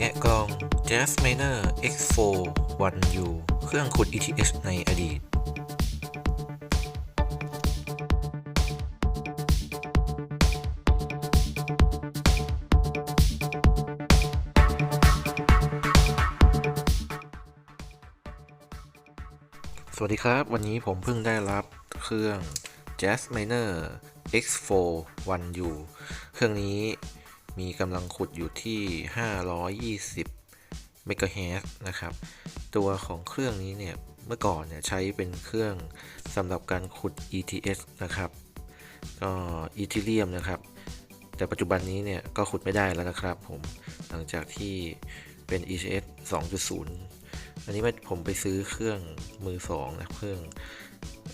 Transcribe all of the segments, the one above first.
แกะกล่อง Jazz Miner X4 1U เครื่องขุด ETH ในอดีต สวัสดีครับ วันนี้ผมเพิ่งได้รับเครื่อง Jazz Miner X4 1U เครื่องนี้ มีกำลังขุดอยู่ที่ 520เมกะเฮิรตซ์นะครับ ตัวของเครื่องนี้เนี่ย เมื่อก่อนเนี่ยใช้เป็นเครื่องสำหรับการขุด ETH นะครับ ก็อีเทเรียมนะครับ แต่ปัจจุบันนี้เนี่ย ก็ขุดไม่ได้แล้วนะครับผมหลังจากที่เป็น ETH 2.0 อันนี้ผมไปซื้อเครื่องมือสองนะเครื่อง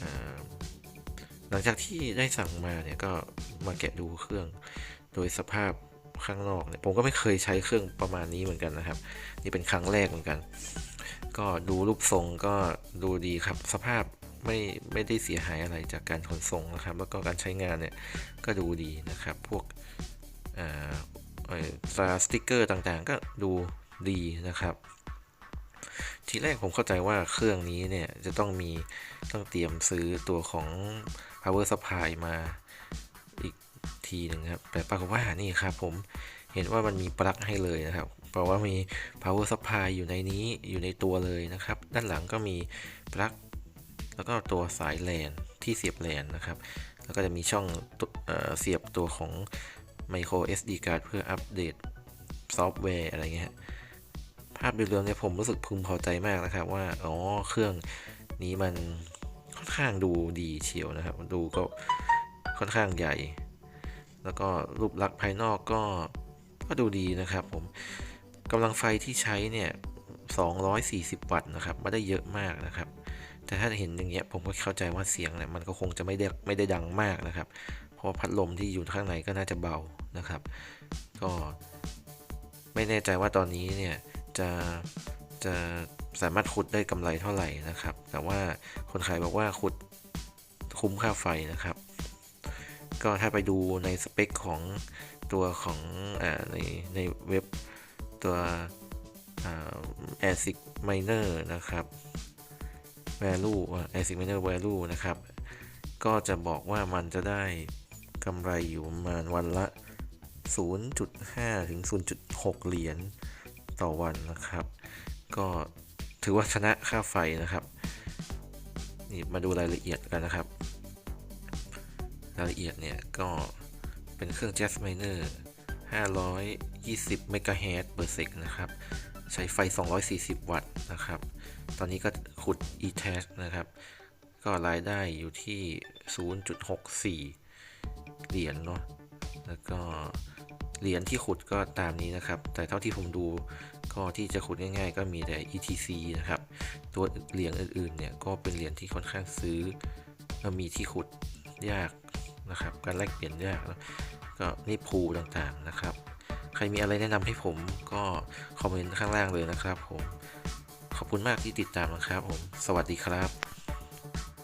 อหลังจากที่ได้สั่งมาเนี่ยก็มาแกะดูเครื่องโดยสภาพ ข้างนอกเนี่ยผมก็ไม่เคยใช้เครื่องประมาณนี้เหมือนกันนะครับ นี่เป็นครั้งแรกเหมือนกัน ก็ดูรูปทรงก็ดูดีครับ สภาพไม่ไม่ได้เสียหายอะไรจากการขนส่งนะครับ แล้วก็การใช้งานเนี่ยก็ดูดีนะครับ พวกสสติกเกอร์ต่างๆ ก็ดูดีนะครับ ทีแรกผมเข้าใจว่าเครื่องนี้เนี่ยจะต้องมีต้องเตรียมซื้อตัวของ power supply มาอีก ทีหนึ่งครับ แต่ปรากฏว่านี่ครับผมเห็นว่ามันมีปลั๊กให้เลยนะครับ เพราะว่ามี power supply อยู่ในนี้อยู่ในตัวเลยนะครับ ด้านหลังก็มีปลั๊กแล้วก็ตัวสายแลนที่เสียบแลนนะครับ แล้วก็จะมีช่องเอเสียบตัวของ micro SD card เพื่ออัปเดตซอฟต์แวร์อะไรเงี้ยภาพโดยรวมเนี่ยผมรู้สึกพึงพอใจมากนะครับว่า อ๋อ เครื่องนี้มันค่อนข้างดูดีเชียวนะครับ ดูก็ค่อนข้างใหญ่ แล้วก็รูปลักษณ์ภายนอกก็ก็ดูดีนะครับผมกำลังไฟที่ใช้เนี่ย 240 วัตต์นะครับไม่ได้เยอะมากนะครับ แต่ถ้าเห็นอย่างเงี้ยผมก็เข้าใจว่าเสียงเนี่ยมันก็คงจะไม่ได้ไม่ได้ดังมากนะครับ เพราะพัดลมที่อยู่ข้างในก็น่าจะเบานะครับ ก็ไม่แน่ใจว่าตอนนี้เนี่ยจะจะสามารถขุดได้กำไรเท่าไหร่นะครับ แต่ว่าคนขายบอกว่าขุดคุ้มค่าไฟนะครับ ก็ถ้าไปดูในสเปคของตัวของอในในเว็บตัว ASIC Miner นะครับ Value ASIC Miner Value นะครับ ก็จะบอกว่ามันจะได้กำไรอยู่ประมาณวันละ 0.5 ถึง 0.6 เหรียญต่อวันนะครับ ก็ถือว่าชนะค่าไฟนะครับ นี่มาดูรายละเอียดกันนะครับ รายละเอียดเนี่ย ก็เป็นเครื่อง Jazz Miner 520เมกะเฮิรตซ์ per sec นะครับ ใช้ไฟ 240 วัตต์นะครับ ตอนนี้ก็ขุด ETH นะครับ ก็รายได้อยู่ที่ 0.64 เหรียญเนาะ แล้วก็เหรียญที่ขุดก็ตามนี้นะครับ แต่เท่าที่ผมดูก็ที่จะขุดง่ายๆ ก็มีแต่ ETC นะครับ ตัวเหรียญอื่นๆเนี่ยก็เป็นเหรียญที่ค่อนข้างซื้อมีที่ขุดยาก นะครับ การแลกเปลี่ยนยากก็นี่พูต่างๆนะครับ ใครมีอะไรแนะนำให้ผมก็คอมเมนต์ข้างล่างเลยนะครับผม ขอบคุณมากที่ติดตามนะครับผม สวัสดีครับ